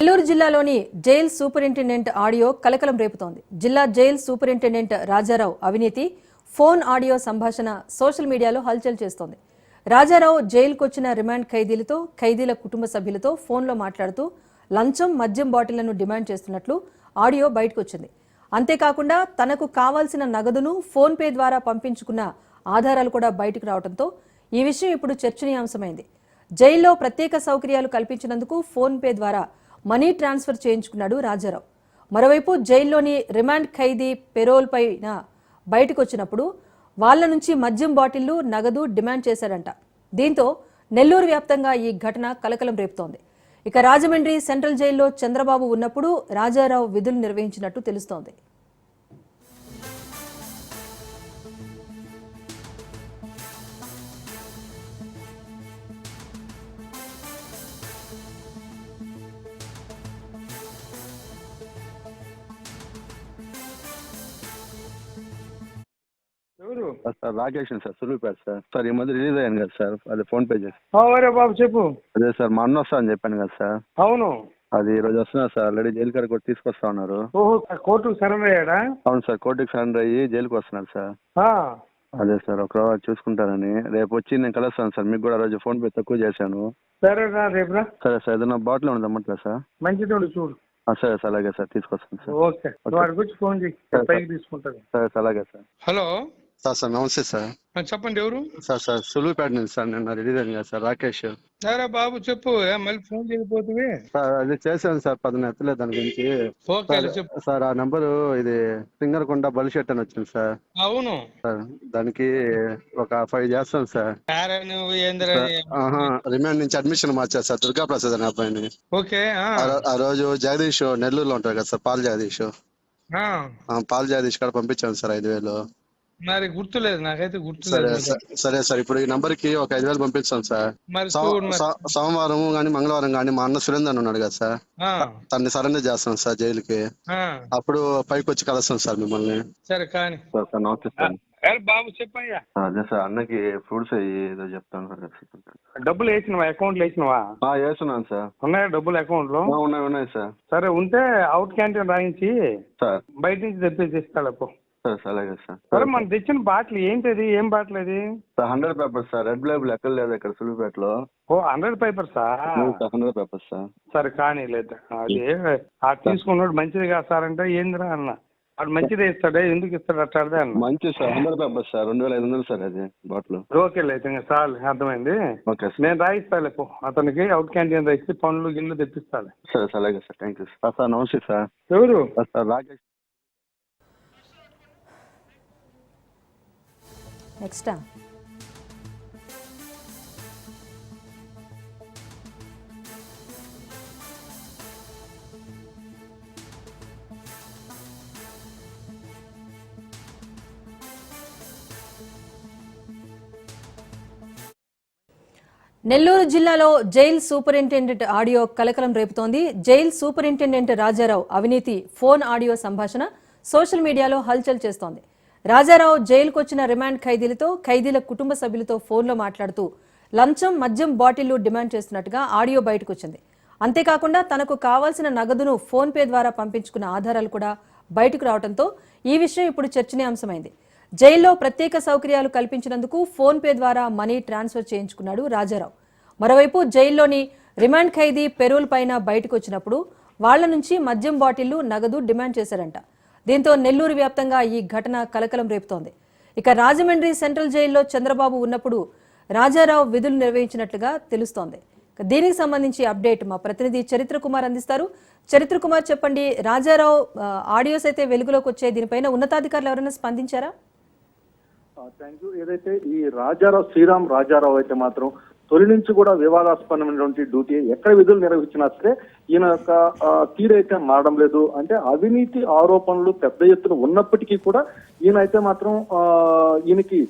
నెల్లూరు జిల్లాలోని jail superintendent audio కలకలం రేపుతోంది. జిల్లా జైల్ సూపరింటెండెంట్ రాజారావు అవినీతి ఫోన్ ఆడియో సంభాషణ సోషల్ మీడియాలో హల్చల్ చేస్తోంది. రాజారావు జైలుకొచ్చిన రిమాండ్ ఖైదీలతో ఖైదీల కుటుంబ సభ్యులతో ఫోన్లో మాట్లాడుతూ లంచం మద్యం బాటిళ్ళను డిమాండ్ చేస్తున్నట్లు ఆడియో బయటకొచ్చింది. అంతేకాకుండా తనకు కావాల్సిన నగదును ఫోన్ పే ద్వారా పంపించుకున్న ఆధారాలు కూడా బయటకు రావడంతో ఈ విషయం ఇప్పుడు చర్చనీయాంశమైంది. జైల్లో ప్రత్యేక సౌకర్యాలు కల్పించినందుకు ఫోన్ పే ద్వారా మనీ ట్రాన్స్ఫర్ చేయించుకున్నాడు రాజారావు. మరోవైపు జైల్లోని రిమాండ్ ఖైదీ పెరోల్ పైన బయటకు వచ్చినప్పుడు వాళ్ళ నుంచి మద్యం బాటిళ్ళు నగదు డిమాండ్ చేశాడంట. దీంతో నెల్లూరు వ్యాప్తంగా ఈ ఘటన కలకలం రేపుతోంది. ఇక రాజమండ్రి సెంట్రల్ జైల్లో చంద్రబాబు ఉన్నప్పుడు రాజారావు విధులు నిర్వహించినట్టు తెలుస్తోంది. Sir Rakesh sir Suluvupeta sir. Sir ఈ మధ్య రిలీజ్ అయ్యాను కదా సార్ అదే ఫోన్ పే చేసి. అవరే బాబు చెప్పు. అదే సార్ మా అన్న వస్తా అని చెప్పాను కదా సార్. అవును. అది ఈ రోజు వస్తున్నారు సార్ ఆల్రెడీ జైలు కాడికి కూడా తీసుకొస్తా ఉన్నారు. ఓహో కోర్టుకు సరెండర్ అయ్యాడా? అవును సార్ కోర్టుకి సరెండర్ అయ్యి జైలుకి వస్తున్నారు సార్. ఆ, అదే సార్ ఒక చూసుకుంటారని. రేపు వచ్చి నేను కలుస్తాను సార్ మీకు కూడా రోజు ఫోన్ పే తక్కువ చేశాను. సరేనా రేపురా సరే సార్ ఏదైనా బాటిల్ ఉండదు అమ్మట్లేదు సార్? మంచిది ఉండు చూడు. సరే సార్ అలాగే సార్ తీసుకొస్తాను సార్. ఓకే. ఫోన్ చేయి సరే, పైకి తీసుకుంటాను సరే సార్ అలాగే సార్. హలో. సార్ సార్ నమస్తే సార్. చెప్పండి ఎవరు? సార్ సార్ సులువుపేట నుంచి సార్ నిన్న అయింది కదా సార్ రాకేష్. సరే బాబు చెప్పు. మళ్ళీ ఫోన్ చేయకపోతే? సార్ అది చేశాను సార్ పది ఎత్తలేదు దాని గురించి. సార్ చెప్పు. సార్ ఆ నెంబరు ఇది సింగరకొండ బలిషెట్ అని వచ్చింది సార్. అవును. సార్ దానికి ఒక ఫైవ్ చేస్తాం సార్. రిమాండ్ నుంచి అడ్మిషన్ మార్చారు సార్ దుర్గా ప్రసాద్ అనే అబ్బాయిని. ఓకే ఆ, రోజు జగదీష్ నెల్లూరులో ఉంటారు కదా sir Paul Jagadish. Paul Jagadish కాడ పంపించాను సార్ ఐదు వేలు. మరి గుర్తులేదు నాకైతే గుర్తులేదు సార్ సరే సార్ ఇప్పుడు ఈ నంబర్కి ఒక ఐదు వేలు పంపిస్తాం సార్. సోమవారం కానీ మంగళవారం కానీ మా అన్న సురేందర్ అని ఉన్నాడు కదా సార్. ఆ, తన్ని సరెండర్ చేస్తాం సార్ జైలుకి. అప్పుడు పైకి వచ్చి కలుస్తాం సార్ మిమ్మల్ని. సరే కానీ. సార్ సార్ నమస్తే సార్. ఏ, బాబు చెప్పయ్యా. అదే సార్ అన్నకి ఫ్రూట్స్ ఏదో చెప్తాను సార్ డబ్బులు వేసినవా అకౌంట్ వేసినవా? వేస్తున్నాను సార్. ఉన్నాయా డబ్బులు అకౌంట్లో ఉన్నాయి ఉన్నాయి సార్. సరే ఉంటే అవుట్ క్యాంటీన్ రాయించి సార్. బయట నుంచి తెప్పేసి ఇస్తాడు సరే సార్ అలాగే సార్. సరే మనం తెచ్చిన బాటిల్ ఏంటిది ఏం బాటిల్ అది? Sir hundred papers sir red label ఎక్కడ లేదు ఇక్కడ సులువుపేటలో. ఓ హండ్రెడ్ పేపర్సా హండ్రెడ్ పేపర్స్ సార్. సరే కానీ లేదు. అది ఆ తీసుకున్నాడు మంచిది కాదు సార్ అంటే ఏందిరా అన్న? వాడు మంచిదే ఇస్తాడే ఎందుకు ఇస్తాడు అట్టాడే అన్న? మంచి సార్ హండ్రెడ్ పేపర్స్ సార్ రెండు వేల ఐదు వందలు సార్ అది బాటిల్. ఓకే లేదు ఇంకా చాలు అర్థమైంది. Okay sir. నేను రాయిస్తాలే పో అతనికి అవుట్ క్యాంటీన్ రాయిస్తే పండ్లు గిన్నెలు తెప్పిస్తాలే. సరే సార్ అలాగే sir thank you sir sir నమస్తే సార్. ఎవరు? సార్ రాకేష్ నెక్స్ట్ నెల్లూరు జిల్లాలో జైల్ సూపరింటెండెంట్ ఆడియో కలకలం రేపుతోంది. జైల్ సూపరింటెండెంట్ రాజారావు అవినీతి ఫోన్ ఆడియో సంభాషణ సోషల్ మీడియాలో హల్చల్ చేస్తోంది. రాజారావు జైలుకొచ్చిన రిమాండ్ ఖైదీలతో ఖైదీల కుటుంబ సభ్యులతో ఫోన్లో మాట్లాడుతూ లంచం మద్యం బాటిళ్ళు డిమాండ్ చేస్తున్నట్టుగా ఆడియో బయటకు వచ్చింది అంతేకాకుండా తనకు కావాల్సిన నగదును ఫోన్ పే ద్వారా పంపించుకున్న ఆధారాలు కూడా బయటకు రావడంతో ఈ విషయం ఇప్పుడు చర్చనీయాంశమైంది. జైల్లో ప్రత్యేక సౌకర్యాలు కల్పించినందుకు ఫోన్ పే ద్వారా మనీ ట్రాన్స్ఫర్ చేయించుకున్నాడు రాజారావు. మరోవైపు జైల్లోని రిమాండ్ ఖైదీ పెరోల్ పైన బయటకు వచ్చినప్పుడు వాళ్ళ నుంచి మద్యం బాటిళ్ళు నగదు డిమాండ్ చేశారంట. దీంతో నెల్లూరు వ్యాప్తంగా ఈ ఘటన కలకలం రేపుతోంది. ఇక రాజమండ్రి సెంట్రల్ జైల్లో చంద్రబాబు ఉన్నప్పుడు రాజారావు విధులు నిర్వహించినట్లుగా తెలుస్తోంది. దీనికి సంబంధించి అప్డేట్ మా ప్రతినిధి చరిత్ర కుమార్ అందిస్తారు. చరిత్ర కుమార్ చెప్పండి రాజారావు ఆడియోస్ అయితే వెలుగులోకి వచ్చాయి. దీనిపైన ఉన్నతాధికారులు ఎవరైనా స్పందించారా? థ్యాంక్ యూ ఏదైతే ఈ రాజారావు శ్రీరామ్ రాజారావు అయితే మాత్రం తొలి నుంచి కూడా వివాదాస్పదమైనటువంటి డ్యూటీ ఎక్కడ విధులు నిర్వహించినా సరే ఈయన యొక్క తీరైతే మారడం లేదు. అంటే అవినీతి ఆరోపణలు పెద్ద ఎత్తున ఉన్నప్పటికీ కూడా ఈయన అయితే మాత్రం ఈయనకి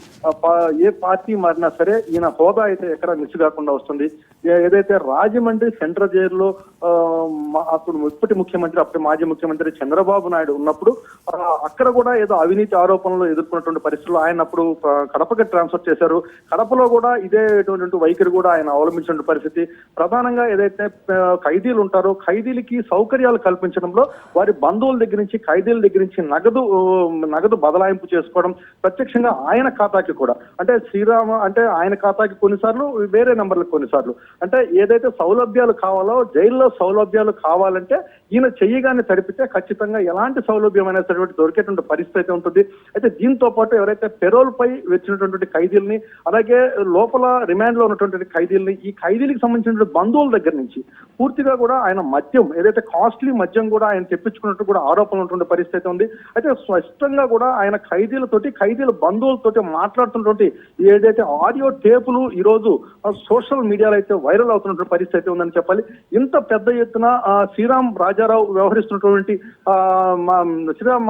ఏ పార్టీ మారినా సరే ఈయన హోదా అయితే ఎక్కడ మిస్ కాకుండా వస్తుంది ఏదైతే రాజమండ్రి సెంట్రల్ జైల్లో అప్పుడు ఇప్పటి ముఖ్యమంత్రి అప్పటి మాజీ ముఖ్యమంత్రి చంద్రబాబు నాయుడు ఉన్నప్పుడు అక్కడ కూడా ఏదో అవినీతి ఆరోపణలు ఎదుర్కొన్నటువంటి పరిస్థితుల్లో ఆయన అప్పుడు కడపకి ట్రాన్స్ఫర్ చేశారు. కడపలో కూడా ఇదేటువంటి వైఖరి తీరు కూడా ఆయన అవలంబించిన పరిస్థితి. ప్రధానంగా ఏదైతే ఖైదీలు ఉంటారో ఖైదీలకి సౌకర్యాలు కల్పించడంలో వారి బంధువుల దగ్గర నుంచి ఖైదీల దగ్గర నుంచి నగదు నగదు బదలాయింపు చేసుకోవడం ప్రత్యక్షంగా ఆయన ఖాతాకి కూడా. అంటే శ్రీరామ అంటే ఆయన ఖాతాకి కొన్నిసార్లు వేరే నెంబర్లకు కొన్నిసార్లు. అంటే ఏదైతే సౌలభ్యాలు కావాలో జైల్లో సౌలభ్యాలు కావాలంటే ఈయన చేయగానే తడిపితే ఖచ్చితంగా ఎలాంటి సౌలభ్యం అనేటువంటి దొరికేటువంటి పరిస్థితి అయితే ఉంటుంది. అయితే దీంతో పాటు ఎవరైతే పెరోల్ పై వచ్చినటువంటి ఖైదీల్ని అలాగే లోపల రిమాండ్లో ఉన్నటువంటి ఖైదీల్ని ఈ ఖైదీలకు సంబంధించినటువంటి బంధువుల దగ్గర నుంచి పూర్తిగా కూడా ఆయన మద్యం ఏదైతే కాస్ట్లీ మద్యం కూడా ఆయన తెప్పించుకున్నట్టు కూడా ఆరోపణలు ఉన్నటువంటి పరిస్థితి అయితే ఉంది. అయితే స్పష్టంగా కూడా ఆయన ఖైదీలతోటి ఖైదీల బంధువులతోటి మాట్లాడుతున్నటువంటి ఏదైతే ఆడియో టేపులు ఈ రోజు సోషల్ మీడియాలో అయితే వైరల్ అవుతున్నటువంటి పరిస్థితి అయితే ఉందని చెప్పాలి. ఇంత పెద్ద ఎత్తున శ్రీరామ్ శ్రీరామ్ రాజారావు వ్యవహరిస్తున్నటువంటి శ్రీరామ్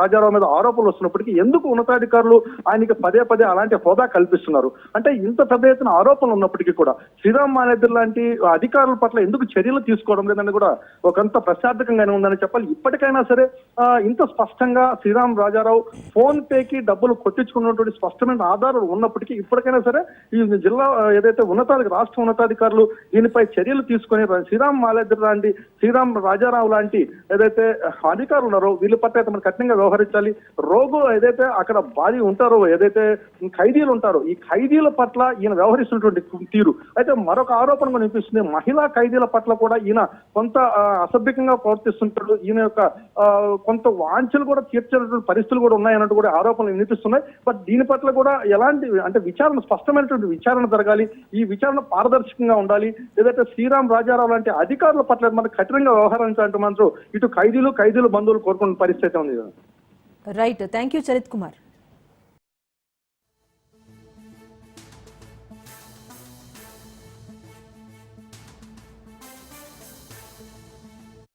రాజారావు మీద ఆరోపణలు వస్తున్నప్పటికీ ఎందుకు ఉన్నతాధికారులు ఆయనకి పదే పదే అలాంటి హోదా కల్పిస్తున్నారు? అంటే ఇంత పెద్ద ఎత్తున ఆరోపణలు ఉన్నప్పటికీ కూడా శ్రీరామ్ మానేద్దర్ లాంటి అధికారుల పట్ల ఎందుకు చర్యలు తీసుకోవడం లేదని కూడా ఒకంత ప్రశ్నార్థకంగానే ఉందని చెప్పాలి. ఇప్పటికైనా సరే ఇంత స్పష్టంగా శ్రీరామ్ రాజారావు ఫోన్ పేకి డబ్బులు కొట్టించుకున్నటువంటి స్పష్టమైన ఆధారాలు ఉన్నప్పటికీ ఇప్పటికైనా సరే ఈ జిల్లా ఏదైతే ఉన్నతాధిక రాష్ట్ర ఉన్నతాధికారులు దీనిపై చర్యలు తీసుకొని శ్రీరామ్ మాలేద్దర్ లాంటి శ్రీరామ్ రాజారావు లాంటి ఏదైతే అధికారులు ఉన్నారో వీళ్ళ పట్ల అయితే మనం కఠినంగా వ్యవహరించాలి. రోగు ఏదైతే అక్కడ బాధి ఉంటారో ఏదైతే ఖైదీలు ఉంటారో ఈ ఖైదీల పట్ల ఈయన వ్యవహరిస్తున్నటువంటి తీరు. అయితే మరొక ఆరోపణ కూడా వినిపిస్తుంది. మహిళా ఖైదీల పట్ల కూడా ఈయన కొంత అసభ్యకంగా ప్రవర్తిస్తుంటాడు. ఈయన యొక్క కొంత వాంఛలు కూడా తీర్చేటువంటి పరిస్థితులు కూడా ఉన్నాయన్నట్టు కూడా ఆరోపణలు వినిపిస్తున్నాయి. బట్ దీని పట్ల కూడా ఎలాంటి అంటే విచారణ స్పష్టమైనటువంటి విచారణ జరగాలి. ఈ విచారణ పారదర్శకంగా ఉండాలి. ఏదైతే శ్రీరామ్ రాజారావు లాంటి అధికారుల పట్ల మనకు కఠినంగా వ్యవహరించాలంటే మాత్రం ఇటు ఖైదీలు ఖైదీలు బంధువులు కోరుకున్న పరిస్థితి ఉంది right thank you Charith Kumar